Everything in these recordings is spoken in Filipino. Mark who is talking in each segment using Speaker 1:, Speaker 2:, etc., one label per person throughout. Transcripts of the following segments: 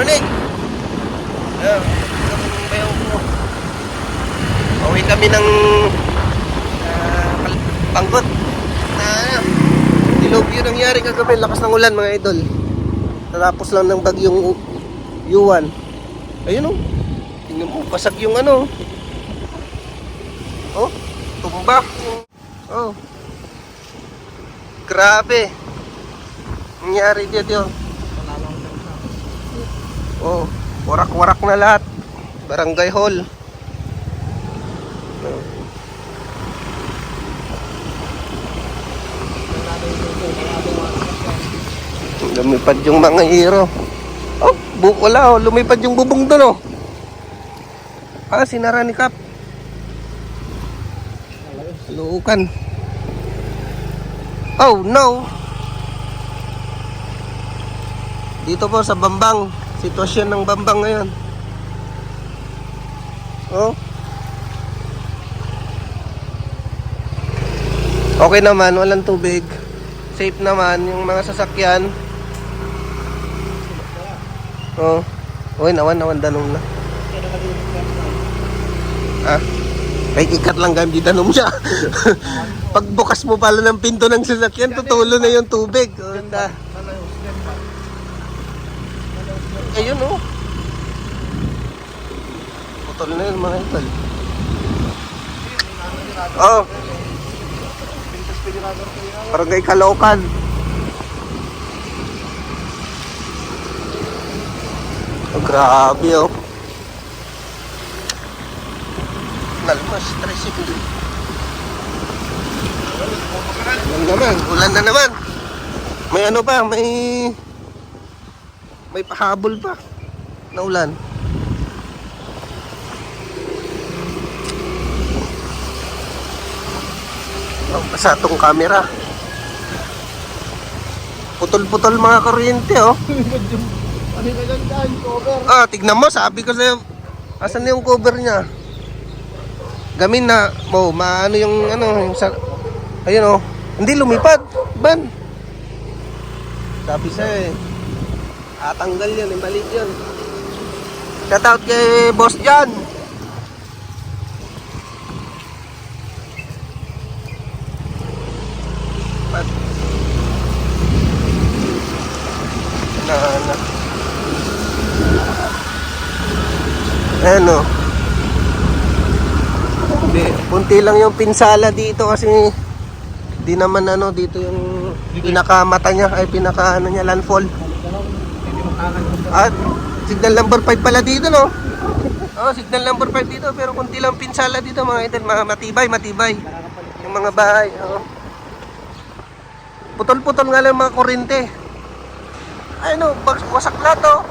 Speaker 1: morning. Ayan, kami ng bayaw kami ng ah, Pal- Pangkot. Na, dilubyo nangyari kagabi. Lakas ng ulan mga idol. Natapos lang ng bagyong Yuan. Ayun oh. Tingnan mo, pasag yung ano. Oh, tumba. Oh. Grabe. Nangyari dito. Oh, warak-warak na lahat. Barangay Hall. Lumipad yung mga hero. Oh, bu wala oh, lumipad yung bubong doon oh. Ah, sinara ni Kap. Luukan. Oh, no. Dito po sa Bambang. Sitwasyon ng Bambang ngayon. Oh. Okay naman, walang tubig. Safe naman yung mga sasakyan. Oh. Uy, nawan, nawan, danong na. Ah. Ay, ikat lang gamit di danom siya. Pagbukas mo pala ng pinto ng sasakyan, tutulo na yung tubig. Oh, Ayun oh. Putol na yun mga idol. Oh. Barangay Caloocan. Oh, grabe oh. Nalmas, tricycle. Ulan naman, ulan na naman. May ano pa, may may pahabol pa na ulan. Oh, sa tong camera. Putol-putol mga kuryente oh.
Speaker 2: Ano ka lang dyan, cover?
Speaker 1: Ah, tignan mo, sabi ko sa'yo. Asan yung cover niya? Gamin na, mo, maano yung ano, yung sa... Ayun oh. Hindi lumipad. Ban. Sabi sa'yo eh. Atanggal yan, eh, mali yun. Shout out kay Boss Jan. Ban. Na, na. Ayan o. Hindi, punti lang yung pinsala dito kasi di naman ano dito yung pinakamata niya ay pinaka ano niya landfall. At signal number 5 pala dito no. Oh, signal number 5 dito pero kunti lang pinsala dito mga idol, mga matibay, matibay. Yung mga bahay, oh. Putol-putol nga lang mga kurente. Ay no, wasak lahat oh.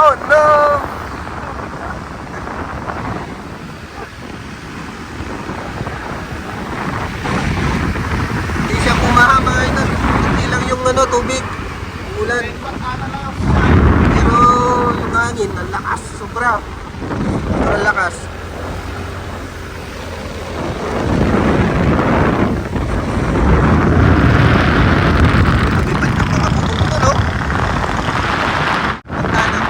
Speaker 1: Oh no. Hindi siya pumaha mga idol. Hindi lang yung ano, tubig. Ulan. Hangin, ang lakas. Sobra. Sobrang lakas. Lumipad ng mga bubong ko, no? Pagkana.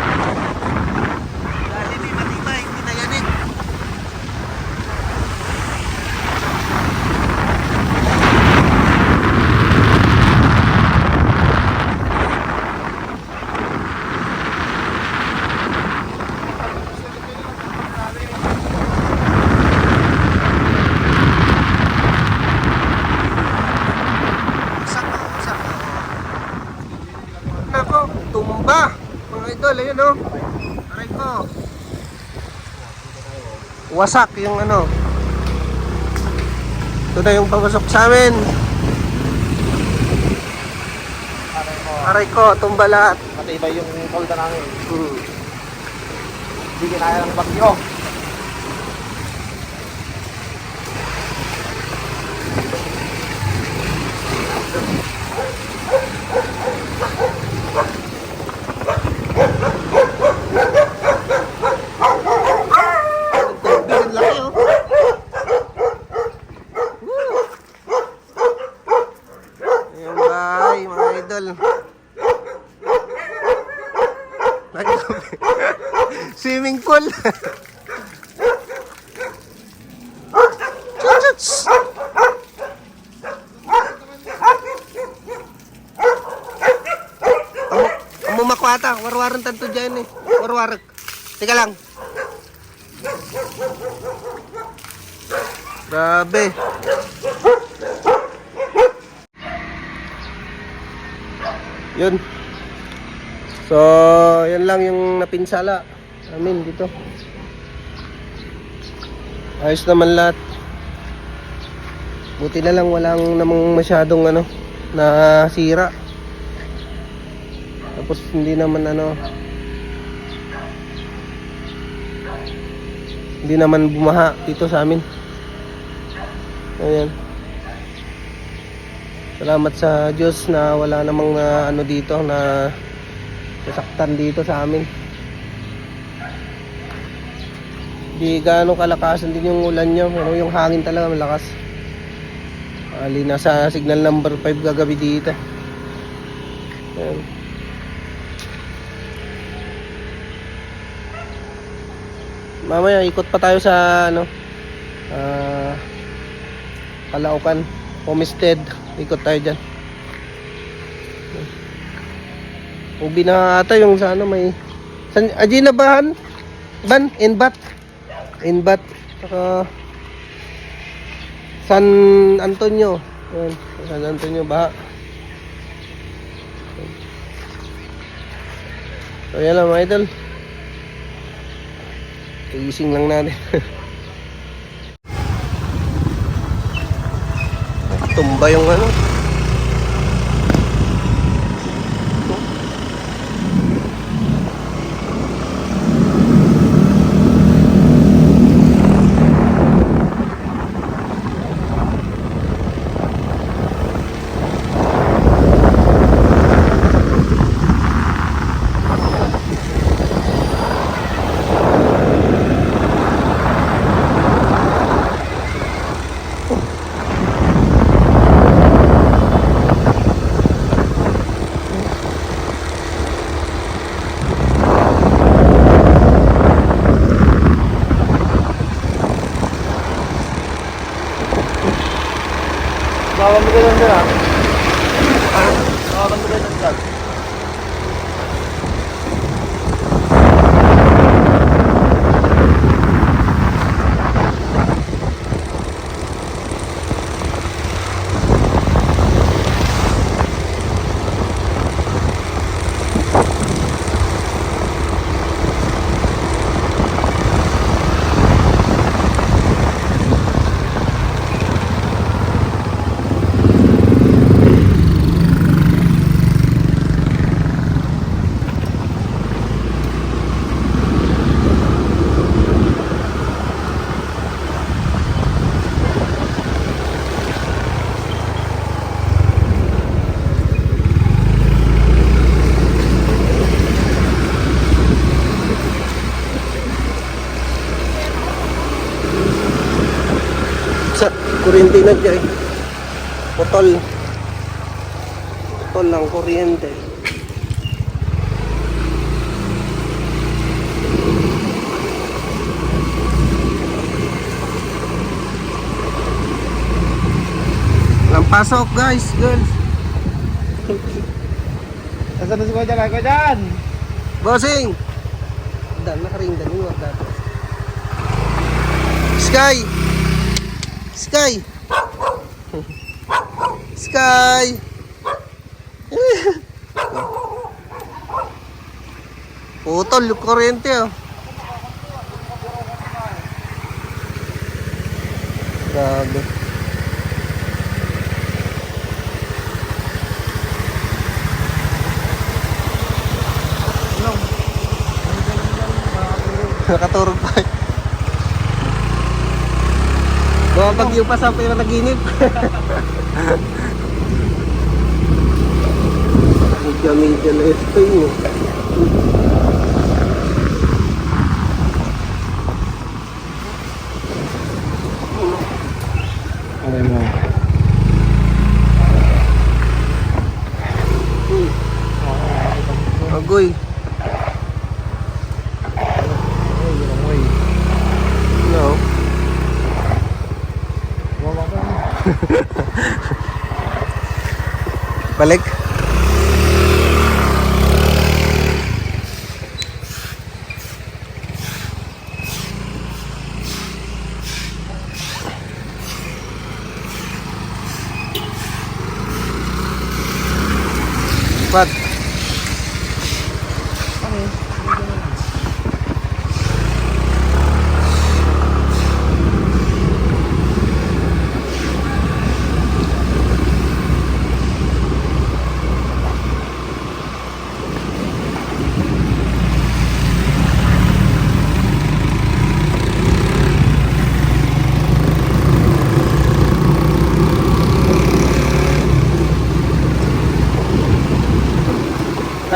Speaker 1: Dahil may matibay, hindi na yanig. Wasak na, wasak na. Nako, tumba. Mga idol, ayun o. Aray ko. Wasak yung ano. Ito na yung pagusok sa amin. Aray ko, tumba lahat.
Speaker 2: Matibay yung kolda namin.
Speaker 1: Hmm.
Speaker 2: Hindi kinaya ng bagyo.
Speaker 1: Ang laki oh. Woo! Ayan bahay, mga idol. Lagi Swimming pool. Amo makwata, warwaran tanto dyan eh. Warwarak. Teka lang. Grabe. Yun. So, yan lang yung napinsala namin dito. Ayos naman lahat. Buti na lang walang namang masyadong ano na sira. Tapos hindi naman ano hindi naman bumaha dito sa amin. Ayan. Salamat sa Diyos na wala namang na ano dito na nasaktan dito sa amin. Di gaano kalakasan din yung ulan niya, pero yung hangin talaga malakas. Ali nasa signal number 5 gagabi dito. Ayan. Mamaya ikot pa tayo sa ano ah Calaucan, Homestead. Ikot tayo dyan. Ubi na ata yung sa ano may... San, Ajina Bahan? Ban? Inbat? Inbat. Saka... San Antonio. Yan. San Antonio Baha. So yan lang mga idol. Tigising lang natin. Tumba yung ano.
Speaker 2: Bawa mo ganun dyan ah. Bawa mo ganun dyan.
Speaker 1: Sa kuryente na dyan. Putol. Putol lang kuryente. Ang pasok guys, girls.
Speaker 2: Nasaan na si Kuya dyan? Kuya dyan!
Speaker 1: Bossing! Dan, nakaring dan yung dapat. Sky! Sky! Sky! Putol kuryente oh. Grabe. Nakaturog pa. Bumabagyo pa sa pero naginip. Medyo medyo na ito yun. Palak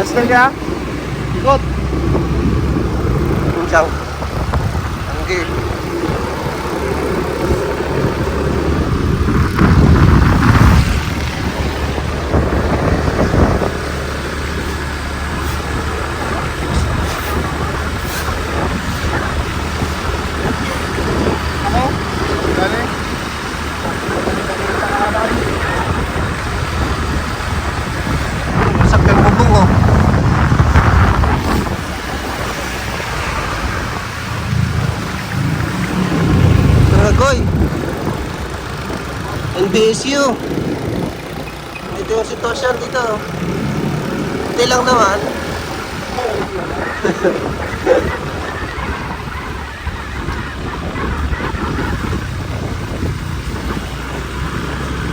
Speaker 2: Cancel ka? Ikot.
Speaker 1: Puncang. Anggi.
Speaker 2: Ako? Dali.
Speaker 1: Masak yung bubong oh. Dragoy. NBSU. Ito yung sitwasyon dito. Hindi lang naman.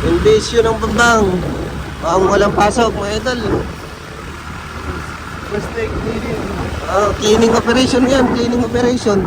Speaker 1: NBSU ng bambang. Ang walang pasok, mga idol.
Speaker 2: Mistake cleaning.
Speaker 1: Ah, cleaning operation yan, cleaning operation.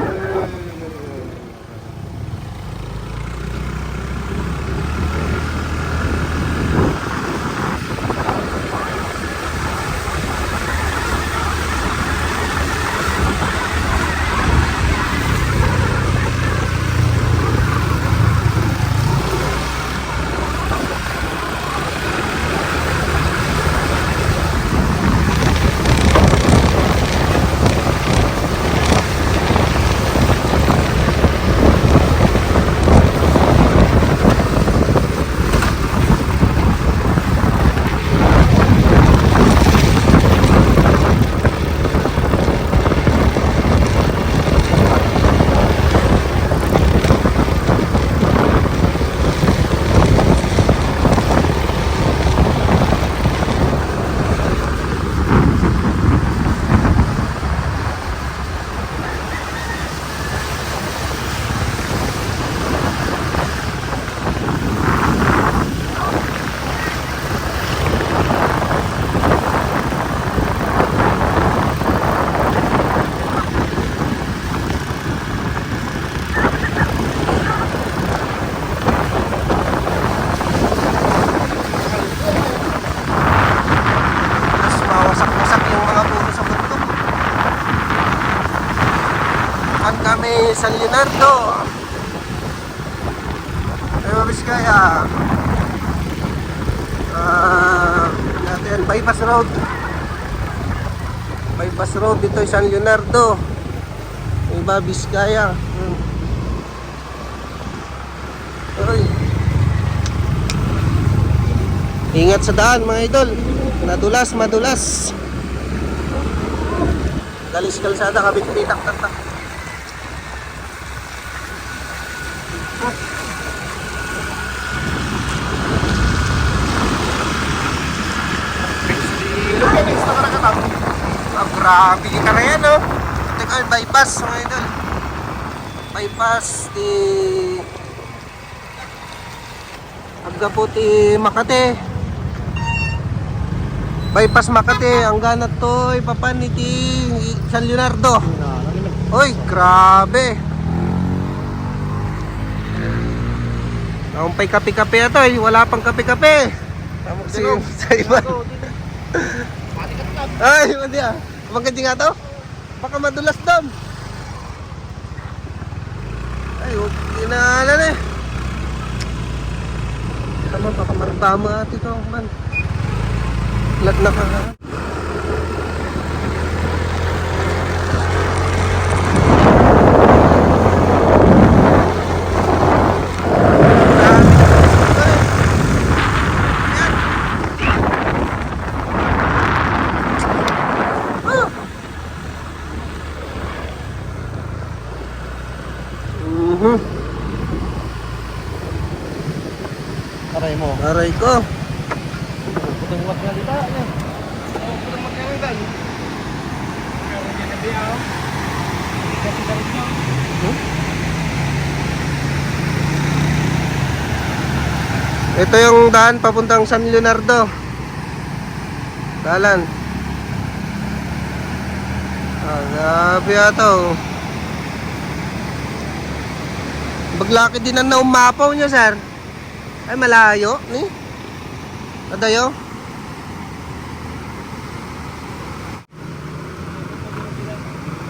Speaker 1: Dito ay San Leonardo. Nueva Vizcaya. Hmm. Ingat sa daan mga idol. Nadulas, madulas. Galis kalsada, kabit pitak tatak.
Speaker 2: Lupa, next na ka nakatap.
Speaker 1: Ah, grabe ka na yan, oh. Teka, yung bypass, mga idol. Bypass di... Aggaputi Makate. Bypass Makate, ang ganat to, ipapaniti San Leonardo. Uy, grabe. Ang pay kape-kape na to, eh. wala pang kape-kape. Sa iba. Ay, hindi ah. Maganda nga to. Baka madulas doon. Ay, huwag kinaanan eh. Tama, baka martama ati to, man. Lat na ka. Grabe na, ito eh. Yan. Aray ko.
Speaker 2: Putong wak nga dito. Ano? Putong wak na nyo.
Speaker 1: Ito yung daan papuntang San Leonardo. Dalan. Ah, grabe ata oh. Din ang naumapaw niya, sir. Ay, malayo, ni? Adayo?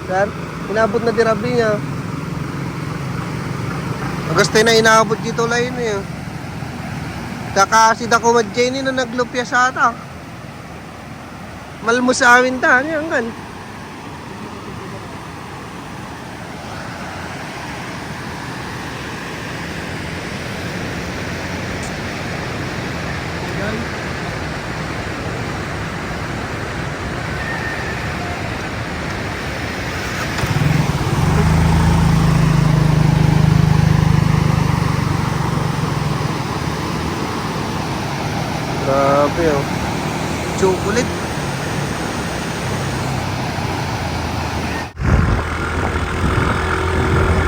Speaker 1: Sir, inabot na dirabi niya. Agastay na inaabot dito lain niya. Kakasid ako mad Jenny na naglupya sa ata. Malmo sa amin ta, ano yan kan? Grabe oh. Chocolate.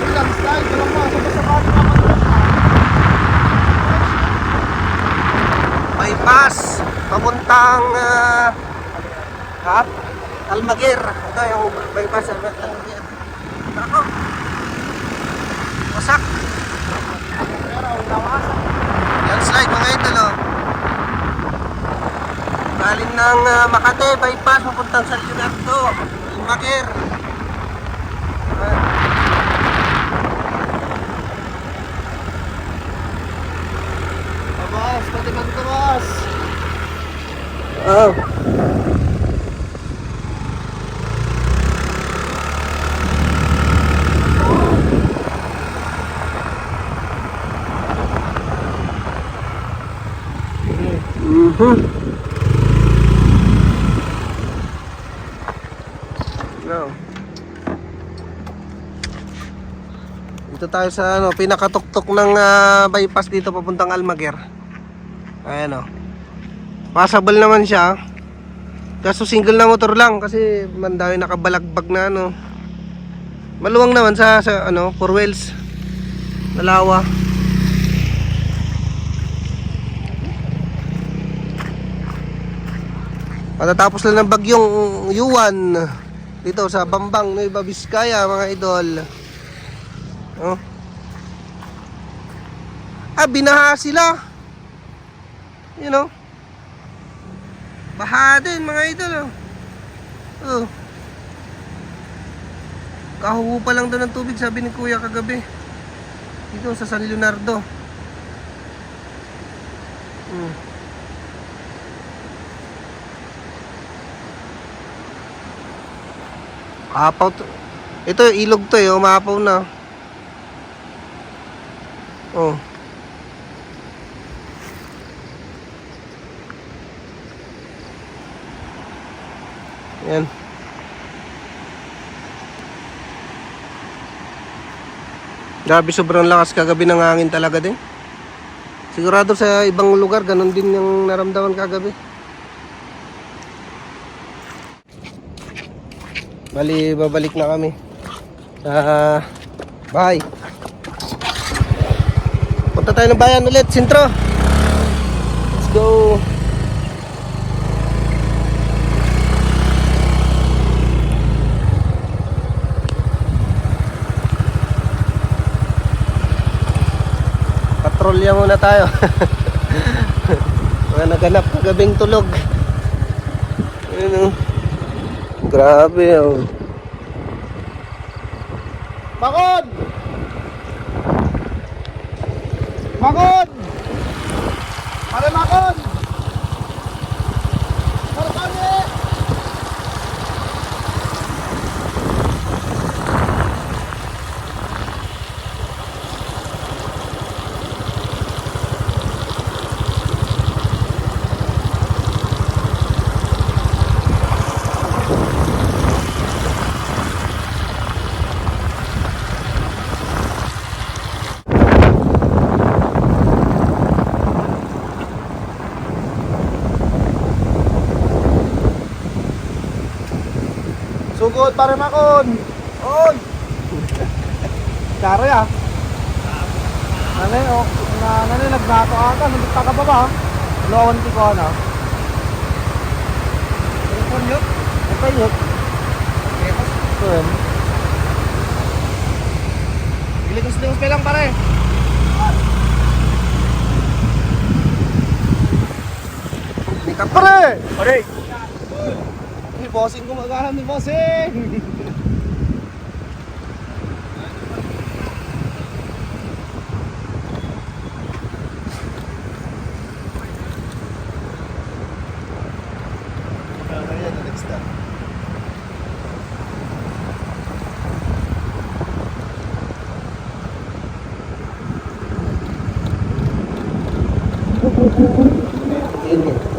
Speaker 2: Ilang style. Dalawang mga sabas-sabas naman.
Speaker 1: bypass papuntang uh, ha? Almaguer ito yung bypass Almaguer ako wasak yan slide mga idol oh. galing ng uh, Makate bypass papuntang San Leonardo Almaguer Ah.
Speaker 2: Tabas, pati kang tabas.
Speaker 1: Oh. Mhm. No. Dito tayo sa ano, pinakatuktok ng ah, bypass dito papuntang Almaguer. Ayan oh. Passable naman siya. Kaso single na motor lang kasi mandawi nakabalagbag na ano. Maluwang naman sa, sa ano, four wheels. Nalawa. Patatapos lang ng bagyong Yuan dito sa Bambang, Nueva Vizcaya mga idol. Oh. Ah, binaha sila. You know. Baha din mga idol oh. Oh. Kahuhu pa lang daw ng tubig sabi ni kuya kagabi. Dito sa San Leonardo. Hmm. Apaw to. Ito ilog to eh, umapaw na. Oh. Yan. Grabe sobrang lakas kagabi ng hangin talaga din. Sigurado sa ibang lugar ganun din yung naramdaman kagabi. Bali, babalik na kami sa bahay. Punta tayo ng bayan ulit, sintro. Let's go. Patrolya muna tayo. Mga naganap na gabing tulog. Ayun oh. Grabe oh.
Speaker 2: Bakod! Bakod! Pare Bakod! Pare makon. Oy. Kare ah. Nane oh, na nane nagnato ata nandito ka pa ba? Lawan ti ko na.
Speaker 1: Telepon yun.
Speaker 2: Ito yun. Kun.
Speaker 1: Biligos-ligos pa lang pare.
Speaker 2: Pare!
Speaker 1: Pare!
Speaker 2: Ni bossing gumagana ni bossing.
Speaker 1: Yun yun.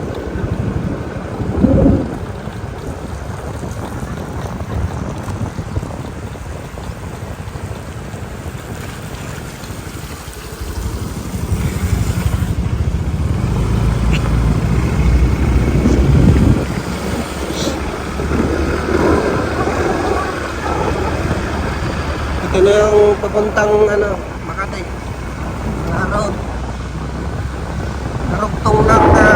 Speaker 1: Ito na yung papuntang ano, Makati. Na road. Karugtong ng ah,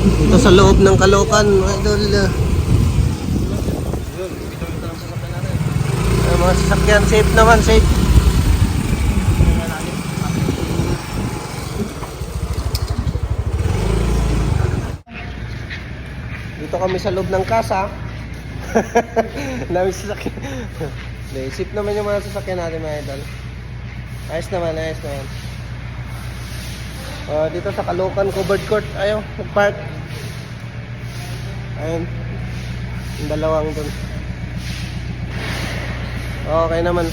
Speaker 1: Ito sa loob ng kalokan, mga idol. Ay, mga sasakyan, safe naman, safe. Dito kami sa loob ng kasa. Dami sasakyan. Safe naman yung mga sasakyan natin, mga idol. Ayos naman, ayos naman. Oh, dito sa Caloocan covered court, ayaw, mag-park. Ayun. Yung dalawang dun. Okay naman.